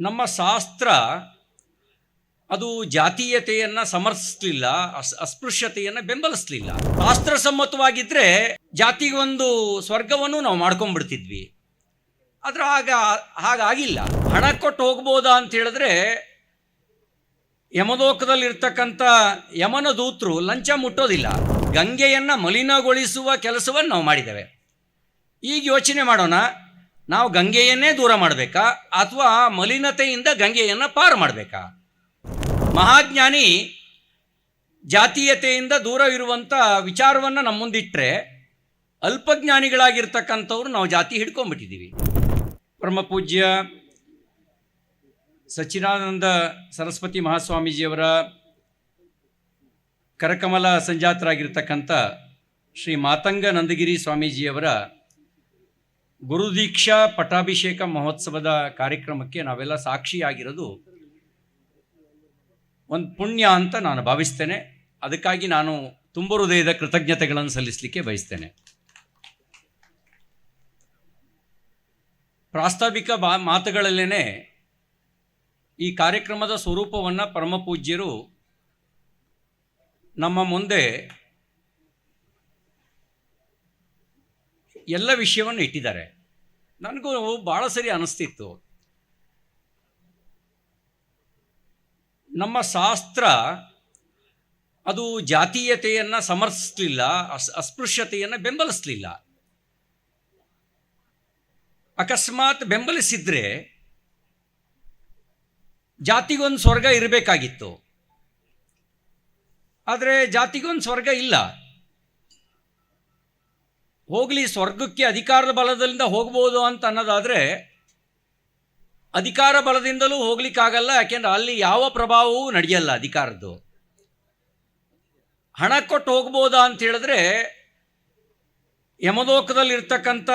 ನಮ್ಮ ಶಾಸ್ತ್ರ ಅದು ಜಾತೀಯತೆಯನ್ನು ಸಮರ್ಥಿಸಲಿಲ್ಲ, ಅಸ್, ಅಸ್ಪೃಶ್ಯತೆಯನ್ನು ಬೆಂಬಲಿಸ್ಲಿಲ್ಲ. ಶಾಸ್ತ್ರ ಸಮ್ಮತವಾಗಿದ್ದರೆ ಜಾತಿಗೆ ಒಂದು ಸ್ವರ್ಗವನ್ನು ನಾವು ಮಾಡ್ಕೊಂಡ್ಬಿಡ್ತಿದ್ವಿ. ಆದ್ರೆ ಆಗ, ಹಾಗಾಗಿಲ್ಲ. ಹಣ ಕೊಟ್ಟು ಹೋಗ್ಬೋದಾ ಅಂತ ಹೇಳಿದ್ರೆ ಯಮಲೋಕದಲ್ಲಿರ್ತಕ್ಕಂಥ ಯಮನ ದೂತರು ಲಂಚ ಮುಟ್ಟೋದಿಲ್ಲ. ಗಂಗೆಯನ್ನು ಮಲಿನಗೊಳಿಸುವ ಕೆಲಸವನ್ನು ನಾವು ಮಾಡಿದ್ದೇವೆ. ಈಗ ಯೋಚನೆ ಮಾಡೋಣ. ನಾವು ಗಂಗೆಯನ್ನೇ ದೂರ ಮಾಡಬೇಕಾ? ಅಥವಾ ಮಲಿನತೆಯಿಂದ ಗಂಗೆಯನ್ನು ಪಾರು ಮಾಡಬೇಕಾ? ಮಹಾಜ್ಞಾನಿ ಜಾತೀಯತೆಯಿಂದ ದೂರ ಇರುವಂಥ ವಿಚಾರವನ್ನು ನಮ್ಮ ಮುಂದಿಟ್ಟರೆ ಅಲ್ಪಜ್ಞಾನಿಗಳಾಗಿರ್ತಕ್ಕಂಥವ್ರು ನಾವು ಜಾತಿ ಹಿಡ್ಕೊಂಡ್ಬಿಟ್ಟಿದ್ದೀವಿ. ಪರಮಪೂಜ್ಯ ಸಚ್ಚಿದಾನಂದ ಸರಸ್ವತಿ ಮಹಾಸ್ವಾಮೀಜಿಯವರ ಕರಕಮಲ ಸಂಜಾತರಾಗಿರ್ತಕ್ಕಂಥ ಶ್ರೀ ಮಾತಂಗ ನಂದಗಿರಿ ಸ್ವಾಮೀಜಿಯವರ ಗುರುದೀಕ್ಷಾ ಪಟ್ಟಾಭಿಷೇಕ ಮಹೋತ್ಸವದ ಕಾರ್ಯಕ್ರಮಕ್ಕೆ ನಾವೆಲ್ಲ ಸಾಕ್ಷಿಯಾಗಿರೋದು ಒಂದು ಪುಣ್ಯ ಅಂತ ನಾನು ಭಾವಿಸ್ತೇನೆ. ಅದಕ್ಕಾಗಿ ನಾನು ತುಂಬ ಹೃದಯದ ಕೃತಜ್ಞತೆಗಳನ್ನು ಸಲ್ಲಿಸಲಿಕ್ಕೆ ಬಯಸ್ತೇನೆ. ಪ್ರಾಸ್ತಾವಿಕ ಬಾ ಮಾತುಗಳಲ್ಲೇ ಈ ಕಾರ್ಯಕ್ರಮದ ಸ್ವರೂಪವನ್ನು ಪರಮಪೂಜ್ಯರು ನಮ್ಮ ಮುಂದೆ ಎಲ್ಲ ವಿಷಯವನ್ನು ಇಟ್ಟಿದ್ದಾರೆ. ನನಗೂ ಭಾಳ ಸರಿ ಅನಿಸ್ತಿತ್ತು. ನಮ್ಮ ಶಾಸ್ತ್ರ ಅದು ಜಾತೀಯತೆಯನ್ನು ಸಮರ್ಥಿಸಲಿಲ್ಲ, ಅಸ್, ಅಸ್ಪೃಶ್ಯತೆಯನ್ನು ಬೆಂಬಲಿಸಲಿಲ್ಲ. ಅಕಸ್ಮಾತ್ ಬೆಂಬಲಿಸಿದ್ರೆ ಜಾತಿಗೊಂದು ಸ್ವರ್ಗ ಇರಬೇಕಾಗಿತ್ತು. ಆದರೆ ಜಾತಿಗೊಂದು ಸ್ವರ್ಗ ಇಲ್ಲ. ಹೋಗಲಿ, ಸ್ವರ್ಗಕ್ಕೆ ಅಧಿಕಾರದ ಬಲದಿಂದ ಹೋಗ್ಬೋದು ಅಂತ ಅನ್ನೋದಾದರೆ, ಅಧಿಕಾರ ಬಲದಿಂದಲೂ ಹೋಗ್ಲಿಕ್ಕಾಗಲ್ಲ, ಯಾಕೆಂದ್ರೆ ಅಲ್ಲಿ ಯಾವ ಪ್ರಭಾವವೂ ನಡೆಯಲ್ಲ ಅಧಿಕಾರದ್ದು. ಹಣ ಕೊಟ್ಟು ಹೋಗ್ಬೋದಾ ಅಂತ ಹೇಳಿದ್ರೆ, ಯಮಲೋಕದಲ್ಲಿರ್ತಕ್ಕಂಥ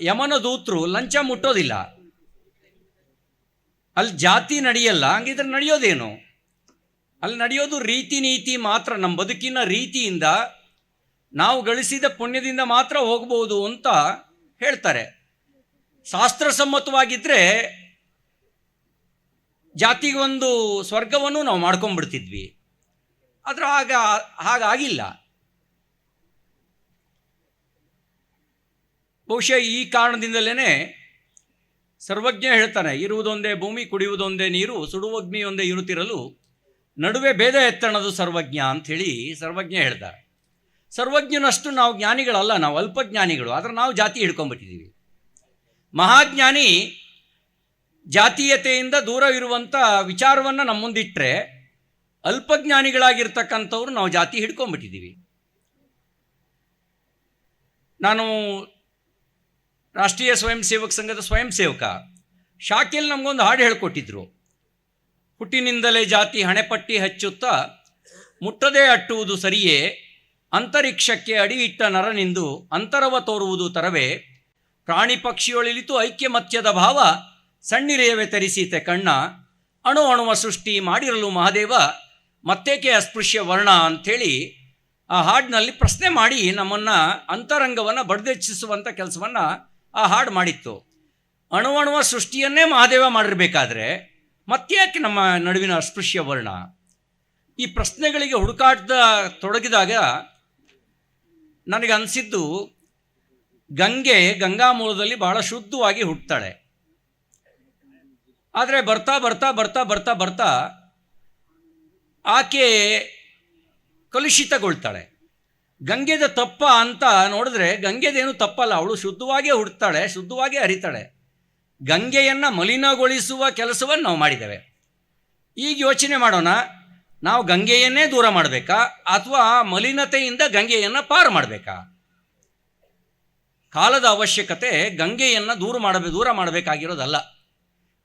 ಯಮನ ದೂತರು ಲಂಚ ಮುಟ್ಟೋದಿಲ್ಲ. ಅಲ್ಲಿ ಜಾತಿ ನಡೆಯಲ್ಲ, ಹಂಗಿದ್ರೆ ನಡೆಯೋದೇನು? ಅಲ್ಲಿ ನಡೆಯೋದು ರೀತಿ ನೀತಿ ಮಾತ್ರ, ನಮ್ಮ ಬದುಕಿನ ರೀತಿಯಿಂದ ನಾವು ಗಳಿಸಿದ ಪುಣ್ಯದಿಂದ ಮಾತ್ರ ಹೋಗಬಹುದು ಅಂತ ಹೇಳ್ತಾರೆ. ಶಾಸ್ತ್ರಸಮ್ಮತವಾಗಿದ್ದರೆ ಜಾತಿಗೆ ಒಂದು ಸ್ವರ್ಗವನ್ನು ನಾವು ಮಾಡ್ಕೊಂಡ್ಬಿಡ್ತಿದ್ವಿ. ಆದ್ರೆ ಆಗ ಹಾಗಾಗಿಲ್ಲ. ಬಹುಶಃ ಈ ಕಾರಣದಿಂದಲೇ ಸರ್ವಜ್ಞ ಹೇಳ್ತಾನೆ, ಇರುವುದೊಂದೇ ಭೂಮಿ, ಕುಡಿಯುವುದೊಂದೇ ನೀರು, ಸುಡುವಗ್ನಿಯೊಂದೇ ಇರುತ್ತಿರಲು ನಡುವೆ ಭೇದ ಎತ್ತಣದು ಸರ್ವಜ್ಞ ಅಂಥೇಳಿ ಸರ್ವಜ್ಞ ಹೇಳ್ತಾರೆ. ಸರ್ವಜ್ಞನಷ್ಟು ನಾವು ಜ್ಞಾನಿಗಳಲ್ಲ, ನಾವು ಅಲ್ಪಜ್ಞಾನಿಗಳು, ಆದರೆ ನಾವು ಜಾತಿ ಹಿಡ್ಕೊಂಡ್ಬಿಟ್ಟಿದ್ದೀವಿ ಮಹಾಜ್ಞಾನಿ ಜಾತೀಯತೆಯಿಂದ ದೂರ ಇರುವಂಥ ವಿಚಾರವನ್ನು ನಮ್ಮ ಮುಂದಿಟ್ಟರೆ ಅಲ್ಪಜ್ಞಾನಿಗಳಾಗಿರ್ತಕ್ಕಂಥವ್ರು ನಾವು ಜಾತಿ ಹಿಡ್ಕೊಂಡ್ಬಿಟ್ಟಿದ್ದೀವಿ ನಾನು ರಾಷ್ಟ್ರೀಯ ಸ್ವಯಂ ಸೇವಕ ಸಂಘದ ಸ್ವಯಂ ಸೇವಕ ಶಾಖೆಯಲ್ಲಿ ನಮಗೊಂದು ಹಾಡು ಹೇಳ್ಕೊಟ್ಟಿದ್ರು. ಹುಟ್ಟಿನಿಂದಲೇ ಜಾತಿ ಹಣೆಪಟ್ಟಿ ಹಚ್ಚುತ್ತಾ ಮುಟ್ಟದೇ ಅಟ್ಟುವುದು ಸರಿಯೇ ಅಂತರಿಕ್ಷಕ್ಕೆ ಅಡಿಯಿಟ್ಟ ನರನಿಂದು ಅಂತರವ ತೋರುವುದು ತರವೇ. ಪ್ರಾಣಿ ಪಕ್ಷಿಯೊಳಿಲಿತು ಐಕ್ಯಮತ್ಯದ ಭಾವ ಸಣ್ಣಿರೆಯವೆ ತರಿಸೀತೆ ಕಣ್ಣ. ಅಣು ಅಣುವ ಸೃಷ್ಟಿ ಮಾಡಿರಲು ಮಹಾದೇವ, ಮತ್ತೇಕೆ ಅಸ್ಪೃಶ್ಯ ವರ್ಣ ಅಂಥೇಳಿ ಆ ಹಾಡಿನಲ್ಲಿ ಪ್ರಶ್ನೆ ಮಾಡಿ ನಮ್ಮನ್ನು ಅಂತರಂಗವನ್ನು ಬಡ್ದೆಚ್ಚಿಸುವಂಥ ಕೆಲಸವನ್ನು ಆ ಹಾಡು ಮಾಡಿತ್ತು. ಅಣುವಣುವ ಸೃಷ್ಟಿಯನ್ನೇ ಮಹಾದೇವ ಮಾಡಿರಬೇಕಾದ್ರೆ ಮತ್ತೇಕೆ ನಮ್ಮ ನಡುವಿನ ಅಸ್ಪೃಶ್ಯ ವರ್ಣ? ಈ ಪ್ರಶ್ನೆಗಳಿಗೆ ಹುಡುಕಾಟದ ತೊಡಗಿದಾಗ ನನಗೆ ಅನಿಸಿದ್ದು ಗಂಗೆ ಗಂಗಾ ಮೂಲದಲ್ಲಿ ಬಹಳ ಶುದ್ಧವಾಗಿ ಹುಟ್ಟುತ್ತಾಳೆ ಆದರೆ ಬರ್ತಾ ಬರ್ತಾ ಬರ್ತಾ ಬರ್ತಾ ಬರ್ತಾ ಆಕೆ ಕಲುಷಿತಗೊಳ್ತಾಳೆ. ಗಂಗೆದ ತಪ್ಪ ಅಂತ ನೋಡಿದ್ರೆ ಗಂಗೆದೇನು ತಪ್ಪಲ್ಲ, ಅವಳು ಶುದ್ಧವಾಗಿ ಹುಡ್ತಾಳೆ ಶುದ್ಧವಾಗಿ ಹರಿತಾಳೆ ಗಂಗೆಯನ್ನು ಮಲಿನಗೊಳಿಸುವ ಕೆಲಸವನ್ನು ನಾವು ಮಾಡಿದ್ದೇವೆ. ಈಗ ಯೋಚನೆ ಮಾಡೋಣ ನಾವು ಗಂಗೆಯನ್ನೇ ದೂರ ಮಾಡಬೇಕಾ? ಅಥವಾ ಮಲಿನತೆಯಿಂದ ಗಂಗೆಯನ್ನು ಪಾರು ಮಾಡಬೇಕಾ? ಕಾಲದ ಅವಶ್ಯಕತೆ ಗಂಗೆಯನ್ನು ದೂರ ಮಾಡಬೇ, ದೂರ ಮಾಡಬೇಕಾಗಿರೋದಲ್ಲ.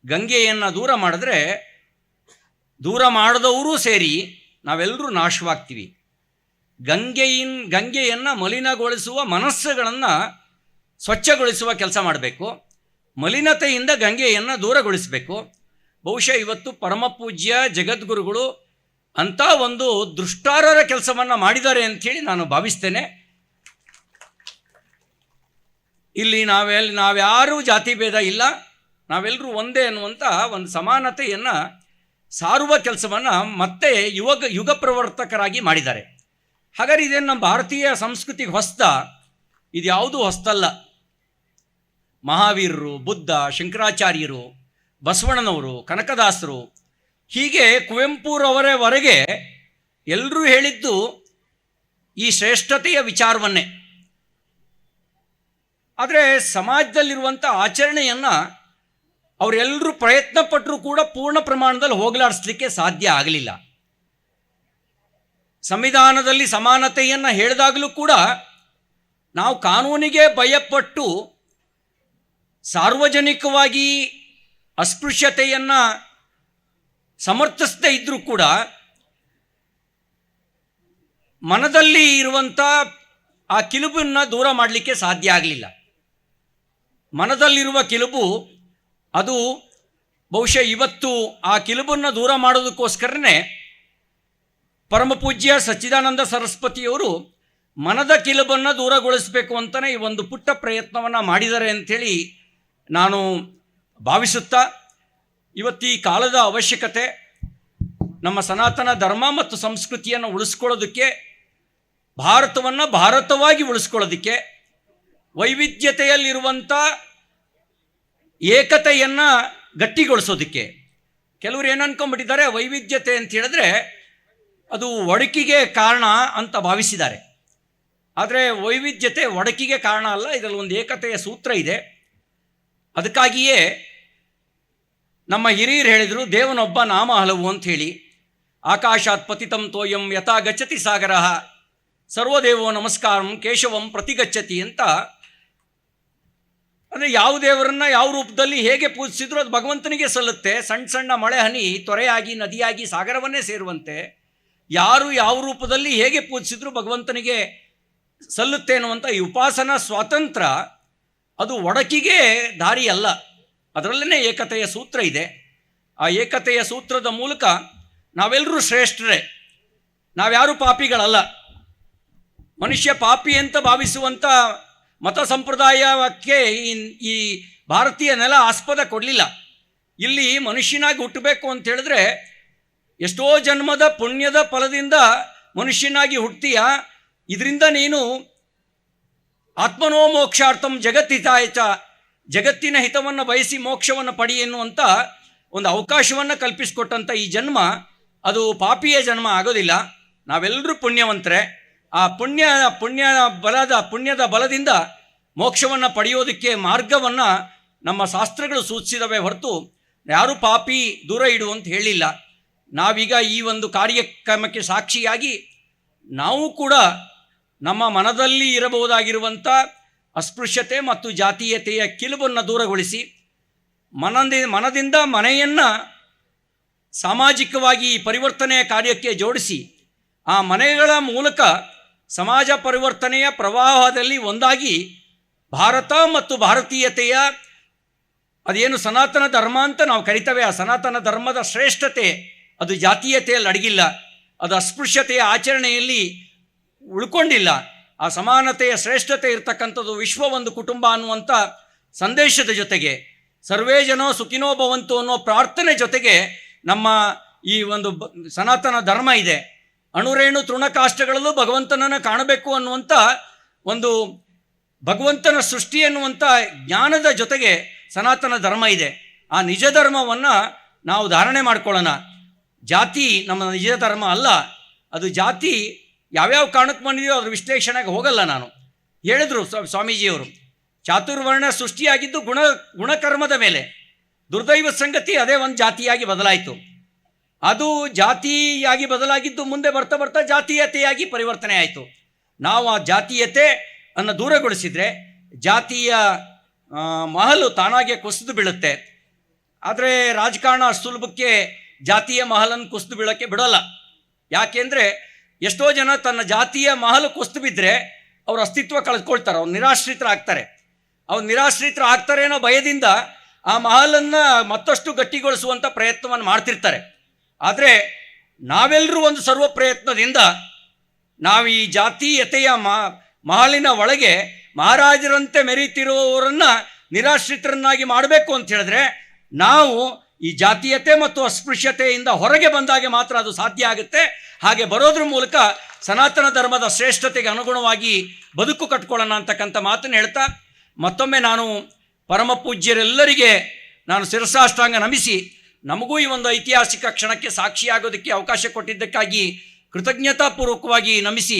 ಗಂಗೆಯನ್ನು ದೂರ ಮಾಡಿದ್ರೆ ದೂರ ಮಾಡಿದವರೂ ಸೇರಿ ನಾವೆಲ್ಲರೂ ನಾಶವಾಗ್ತೀವಿ. ಗಂಗೆಯಿನ್, ಗಂಗೆಯನ್ನು ಮಲಿನಗೊಳಿಸುವ ಮನಸ್ಸುಗಳನ್ನು ಸ್ವಚ್ಛಗೊಳಿಸುವ ಕೆಲಸ ಮಾಡಬೇಕು. ಮಲಿನತೆಯಿಂದ ಗಂಗೆಯನ್ನು ದೂರಗೊಳಿಸಬೇಕು. ಬಹುಶಃ ಇವತ್ತು ಪರಮಪೂಜ್ಯ ಜಗದ್ಗುರುಗಳು ಅಂಥ ಒಂದು ದುಷ್ಟಾರರ ಕೆಲಸವನ್ನು ಮಾಡಿದ್ದಾರೆ ಅಂಥೇಳಿ ನಾನು ಭಾವಿಸ್ತೇನೆ. ಇಲ್ಲಿ ನಾವೆಲ್ಲ ನಾವ್ಯಾರೂ ಜಾತಿ ಭೇದ ಇಲ್ಲ. ನಾವೆಲ್ಲರೂ ಒಂದೇ ಅನ್ನುವಂಥ ಒಂದು ಸಮಾನತೆಯನ್ನು ಸಾರುವ ಕೆಲಸವನ್ನು ಮತ್ತೆ ಯುವಕ ಯುಗ ಪ್ರವರ್ತಕರಾಗಿ ಮಾಡಿದ್ದಾರೆ. ಹಾಗಾದ್ರೆ ಇದೇನು ನಮ್ಮ ಭಾರತೀಯ ಸಂಸ್ಕೃತಿಗೆ ಹೊಸ್ತ? ಇದು ಯಾವುದೂ ಹೊಸ್ತಲ್ಲ. ಮಹಾವೀರರು, ಬುದ್ಧ, ಶಂಕರಾಚಾರ್ಯರು, ಬಸವಣ್ಣನವರು, ಕನಕದಾಸರು ಹೀಗೆ ಕುವೆಂಪುರವರವರೆಗೆ ಎಲ್ಲರೂ ಹೇಳಿದ್ದು ಈ ಶ್ರೇಷ್ಠತೆಯ ವಿಚಾರವನ್ನೇ. ಆದರೆ ಸಮಾಜದಲ್ಲಿರುವಂಥ ಆಚರಣೆಯನ್ನು ಅವರೆಲ್ಲರೂ ಪ್ರಯತ್ನ ಪಟ್ಟರೂ ಕೂಡ ಪೂರ್ಣ ಪ್ರಮಾಣದಲ್ಲಿ ಹೋಗಲಾಡಿಸ್ಲಿಕ್ಕೆ ಸಾಧ್ಯ ಆಗಲಿಲ್ಲ. ಸಂವಿಧಾನದಲ್ಲಿ ಸಮಾನತೆಯನ್ನು ಹೇಳಿದಾಗಲೂ ಕೂಡ ನಾವು ಕಾನೂನಿಗೆ ಭಯಪಟ್ಟು ಸಾರ್ವಜನಿಕವಾಗಿ ಅಸ್ಪೃಶ್ಯತೆಯನ್ನು ಸಮರ್ಥಿಸದೇ ಇದ್ದರೂ ಕೂಡ ಮನದಲ್ಲಿ ಇರುವಂಥ ಆ ಕಿಲುಬನ್ನು ದೂರ ಮಾಡಲಿಕ್ಕೆ ಸಾಧ್ಯ ಆಗಲಿಲ್ಲ. ಮನದಲ್ಲಿರುವ ಕಿಲುಬು ಅದು ಬಹುಶಃ ಇವತ್ತು ಆ ಕಿಲುಬನ್ನು ದೂರ ಮಾಡೋದಕ್ಕೋಸ್ಕರನೇ ಪರಮಪೂಜ್ಯ ಸಚ್ಚಿದಾನಂದ ಸರಸ್ವತಿಯವರು ಮನದ ಕಿಲುಬನ್ನು ದೂರಗೊಳಿಸಬೇಕು ಅಂತಲೇ ಈ ಒಂದು ಪುಟ್ಟ ಪ್ರಯತ್ನವನ್ನು ಮಾಡಿದ್ದಾರೆ ಅಂಥೇಳಿ ನಾನು ಭಾವಿಸುತ್ತಾ ಇವತ್ತು ಈ ಕಾಲದ ಅವಶ್ಯಕತೆ ನಮ್ಮ ಸನಾತನ ಧರ್ಮ ಮತ್ತು ಸಂಸ್ಕೃತಿಯನ್ನು ಉಳಿಸ್ಕೊಳ್ಳೋದಕ್ಕೆ, ಭಾರತವನ್ನು ಭಾರತವಾಗಿ ಉಳಿಸ್ಕೊಳ್ಳೋದಕ್ಕೆ ವೈವಿಧ್ಯತೆಯಲ್ಲಿರುವಂಥ ಏಕತೆಯನ್ನು ಗಟ್ಟಿಗೊಳಿಸೋದಕ್ಕೆ. ಕೆಲವರು ಏನು ಅನ್ಕೊಂಡ್ಬಿಟ್ಟಿದ್ದಾರೆ, ವೈವಿಧ್ಯತೆ ಅಂತ ಹೇಳಿದ್ರೆ ಅದು ಒಡಕಿಗೆ ಕಾರಣ ಅಂತ ಭಾವಿಸಿದ್ದಾರೆ. ಆದರೆ ವೈವಿಧ್ಯತೆ ಒಡಕಿಗೆ ಕಾರಣ ಅಲ್ಲ, ಇದರಲ್ಲಿ ಒಂದು ಏಕತೆಯ ಸೂತ್ರ ಇದೆ. ಅದಕ್ಕಾಗಿಯೇ ನಮ್ಮ ಹಿರಿಯರು ಹೇಳಿದರು, ದೇವನೊಬ್ಬ ನಾಮ ಹಲವು ಅಂಥೇಳಿ. ಆಕಾಶಾತ್ ಪತಿತಂ ತೋಯಂ ಯಥಾ ಗಚ್ಚತಿ ಸಾಗರ. ಸರ್ವದೇವೋ ನಮಸ್ಕಾರಂ, ಕೇಶವಂ ಪ್ರತಿಗಚ್ಚತಿ ಅಂತ. ಅಂದರೆ ಯಾವ ದೇವರನ್ನ ಯಾವ ರೂಪದಲ್ಲಿ ಹೇಗೆ ಪೂಜಿಸಿದ್ರು ಅದು ಭಗವಂತನಿಗೆ ಸಲ್ಲುತ್ತೆ. ಸಣ್ಣ ಸಣ್ಣ ಮಳೆ, ಹನಿ, ತೊರೆಯಾಗಿ, ನದಿಯಾಗಿ, ಸಾಗರವನ್ನೇ ಸೇರುವಂತೆ. ಯಾರು ಯಾವ ರೂಪದಲ್ಲಿ ಹೇಗೆ ಪೂಜಿಸಿದ್ರು ಭಗವಂತನಿಗೆ ಸಲ್ಲುತ್ತೆ ಅನ್ನುವಂಥ ಈ ಉಪಾಸನಾ ಸ್ವಾತಂತ್ರ್ಯ ಅದು ಒಡಕಿಗೆ ದಾರಿ ಅಲ್ಲ ಅದರಲ್ಲೇ ಏಕತೆಯ ಸೂತ್ರ ಇದೆ. ಆ ಏಕತೆಯ ಸೂತ್ರದ ಮೂಲಕ ನಾವೆಲ್ಲರೂ ಶ್ರೇಷ್ಠರೇ. ನಾವ್ಯಾರೂ ಪಾಪಿಗಳಲ್ಲ. ಮನುಷ್ಯ ಪಾಪಿ ಅಂತ ಭಾವಿಸುವಂಥ ಮತ ಸಂಪ್ರದಾಯಕ್ಕೆ ಈ- ಭಾರತೀಯ ನೆಲ ಆಸ್ಪದ ಕೊಡಲಿಲ್ಲ. ಇಲ್ಲಿ ಮನುಷ್ಯನಾಗಿ ಹುಟ್ಟಬೇಕು ಅಂತ ಹೇಳಿದ್ರೆ ಎಷ್ಟೋ ಜನ್ಮದ ಪುಣ್ಯದ ಫಲದಿಂದ ಮನುಷ್ಯನಾಗಿ ಹುಟ್ಟತೀಯ ಇದರಿಂದ ನೀನು ಆತ್ಮನೋ ಮೋಕ್ಷಾರ್ಥಂ ಜಗತ್ತಿತಾಯಚ ಜಗತ್ತಿನ ಹಿತವನ್ನು ಬಯಸಿ ಮೋಕ್ಷವನ್ನು ಪಡಿ ಎನ್ನುವಂಥ ಒಂದು ಅವಕಾಶವನ್ನು ಕಲ್ಪಿಸಿಕೊಟ್ಟಂಥ ಈ ಜನ್ಮ, ಅದು ಪಾಪಿಯ ಜನ್ಮ ಆಗೋದಿಲ್ಲ. ನಾವೆಲ್ಲರೂ ಪುಣ್ಯವಂತರೆ. ಆ ಪುಣ್ಯ ಪುಣ್ಯ ಬಲದ, ಪುಣ್ಯದ ಬಲದಿಂದ ಮೋಕ್ಷವನ್ನು ಪಡೆಯೋದಕ್ಕೆ ಮಾರ್ಗವನ್ನು ನಮ್ಮ ಶಾಸ್ತ್ರಗಳು ಸೂಚಿಸಿದವೆ ಹೊರತು ಯಾರು ಪಾಪಿ ದೂರ ಇಡು ಅಂತ ಹೇಳಿಲ್ಲ. ನಾವೀಗ ಈ ಒಂದು ಕಾರ್ಯಕ್ರಮಕ್ಕೆ ಸಾಕ್ಷಿಯಾಗಿ ನಾವು ಕೂಡ ನಮ್ಮ ಮನದಲ್ಲಿ ಇರಬಹುದಾಗಿರುವಂಥ ಅಸ್ಪೃಶ್ಯತೆ ಮತ್ತು ಜಾತೀಯತೆಯ ಕಿಲುಬನ್ನು ದೂರಗೊಳಿಸಿ ಮನದಿ, ಮನದಿಂದ ಮನೆಯನ್ನು ಸಾಮಾಜಿಕವಾಗಿ ಪರಿವರ್ತನೆಯ ಕಾರ್ಯಕ್ಕೆ ಜೋಡಿಸಿ ಆ ಮನೆಗಳ ಮೂಲಕ ಸಮಾಜ ಪರಿವರ್ತನೆಯ ಪ್ರವಾಹದಲ್ಲಿ ಒಂದಾಗಿ ಭಾರತ ಮತ್ತು ಭಾರತೀಯತೆಯ ಅದೇನು ಸನಾತನ ಧರ್ಮ ಅಂತ ನಾವು ಕರಿತೇವೆ, ಆ ಸನಾತನ ಧರ್ಮದ ಶ್ರೇಷ್ಠತೆ ಅದು ಜಾತೀಯತೆಯಲ್ಲಿ ಅಡಗಿಲ್ಲ, ಅದು ಅಸ್ಪೃಶ್ಯತೆಯ ಆಚರಣೆಯಲ್ಲಿ ಉಳ್ಕೊಂಡಿಲ್ಲ. ಆ ಸಮಾನತೆಯ ಶ್ರೇಷ್ಠತೆ ಇರ್ತಕ್ಕಂಥದ್ದು ವಿಶ್ವ ಒಂದು ಕುಟುಂಬ ಅನ್ನುವಂಥ ಸಂದೇಶದ ಜೊತೆಗೆ ಸರ್ವೇ ಜನೋ ಸುಖಿನೋ ಭವಂತು ಅನ್ನೋ ಪ್ರಾರ್ಥನೆ ಜೊತೆಗೆ ನಮ್ಮ ಈ ಒಂದು ಸನಾತನ ಧರ್ಮ ಇದೆ. ಅಣುರೇಣು ತೃಣಕಾಷ್ಟಗಳಲ್ಲೂ ಭಗವಂತನನ್ನು ಕಾಣಬೇಕು ಅನ್ನುವಂಥ ಒಂದು ಭಗವಂತನ ಸೃಷ್ಟಿ ಎನ್ನುವಂಥ ಜ್ಞಾನದ ಜೊತೆಗೆ ಸನಾತನ ಧರ್ಮ ಇದೆ. ಆ ನಿಜ ಧರ್ಮವನ್ನು ನಾವು ಧಾರಣೆ ಮಾಡ್ಕೊಳ್ಳೋಣ. ಜಾತಿ ನಮ್ಮ ನಿಜ ಧರ್ಮ ಅಲ್ಲ. ಅದು ಜಾತಿ ಯಾವ್ಯಾವ ಕಾರಣಕ್ಕೆ ಬಂದಿದೆಯೋ ಅದ್ರ ವಿಶ್ಲೇಷಣೆಗೆ ಹೋಗಲ್ಲ ನಾನು. ಹೇಳಿದ್ರು ಸ್ವ- ಸ್ವಾಮೀಜಿಯವರು, ಚಾತುರ್ವರ್ಣ ಸೃಷ್ಟಿಯಾಗಿದ್ದು ಗುಣ, ಗುಣಕರ್ಮದ ಮೇಲೆ. ದುರ್ದೈವ ಸಂಗತಿ ಅದೇ ಒಂದು ಜಾತಿಯಾಗಿ ಬದಲಾಯಿತು. ಅದು ಜಾತಿಯಾಗಿ ಬದಲಾಗಿದ್ದು ಮುಂದೆ ಬರ್ತಾ ಬರ್ತಾ ಜಾತೀಯತೆಯಾಗಿ ಪರಿವರ್ತನೆ ಆಯಿತು. ನಾವು ಆ ಜಾತೀಯತೆ ಅನ್ನು ದೂರಗೊಳಿಸಿದರೆ ಜಾತಿಯ ಮಹಲು ತಾನಾಗೆ ಕುಸಿದು ಬೀಳುತ್ತೆ. ಆದರೆ ರಾಜಕಾರಣ ಸುಲಭಕ್ಕೆ ಜಾತಿಯ ಮಹಲನ್ನು ಕುಸಿದು ಬೀಳೋಕ್ಕೆ ಬಿಡೋಲ್ಲ. ಯಾಕೆಂದರೆ ಎಷ್ಟೋ ಜನ ತನ್ನ ಜಾತಿಯ ಮಹಲು ಕೊಸ್ತು ಬಿದ್ದರೆ ಅವ್ರ ಅಸ್ತಿತ್ವ ಕಳ್ಕೊಳ್ತಾರೆ, ಅವ್ರು ನಿರಾಶ್ರಿತರಾಗ್ತಾರೆ. ಅವ್ರು ನಿರಾಶ್ರಿತರು ಆಗ್ತಾರೆ ಅನ್ನೋ ಭಯದಿಂದ ಆ ಮಹಲನ್ನು ಮತ್ತಷ್ಟು ಗಟ್ಟಿಗೊಳಿಸುವಂಥ ಪ್ರಯತ್ನವನ್ನು ಮಾಡ್ತಿರ್ತಾರೆ. ಆದರೆ ನಾವೆಲ್ಲರೂ ಒಂದು ಸರ್ವ ಪ್ರಯತ್ನದಿಂದ ನಾವು ಈ ಜಾತೀಯತೆಯ ಮಹಲಿನ ಒಳಗೆ ಮಹಾರಾಜರಂತೆ ಮೆರೆಯುತ್ತಿರುವವರನ್ನು ನಿರಾಶ್ರಿತರನ್ನಾಗಿ ಮಾಡಬೇಕು ಅಂತ ಹೇಳಿದ್ರೆ ನಾವು ಈ ಜಾತೀಯತೆ ಮತ್ತು ಅಸ್ಪೃಶ್ಯತೆಯಿಂದ ಹೊರಗೆ ಬಂದಾಗೆ ಮಾತ್ರ ಅದು ಸಾಧ್ಯ ಆಗುತ್ತೆ. ಹಾಗೆ ಬರೋದ್ರ ಮೂಲಕ ಸನಾತನ ಧರ್ಮದ ಶ್ರೇಷ್ಠತೆಗೆ ಅನುಗುಣವಾಗಿ ಬದುಕು ಕಟ್ಕೊಳ್ಳೋಣ ಅಂತಕ್ಕಂಥ ಮಾತನ್ನು ಹೇಳ್ತಾ, ಮತ್ತೊಮ್ಮೆ ನಾನು ಪರಮ ಪೂಜ್ಯರೆಲ್ಲರಿಗೆ ನಾನು ಶಿರಸಾಷ್ಟಾಂಗ ನಮಿಸಿ, ನಮಗೂ ಈ ಒಂದು ಐತಿಹಾಸಿಕ ಕ್ಷಣಕ್ಕೆ ಸಾಕ್ಷಿಯಾಗೋದಕ್ಕೆ ಅವಕಾಶ ಕೊಟ್ಟಿದ್ದಕ್ಕಾಗಿ ಕೃತಜ್ಞತಾಪೂರ್ವಕವಾಗಿ ನಮಿಸಿ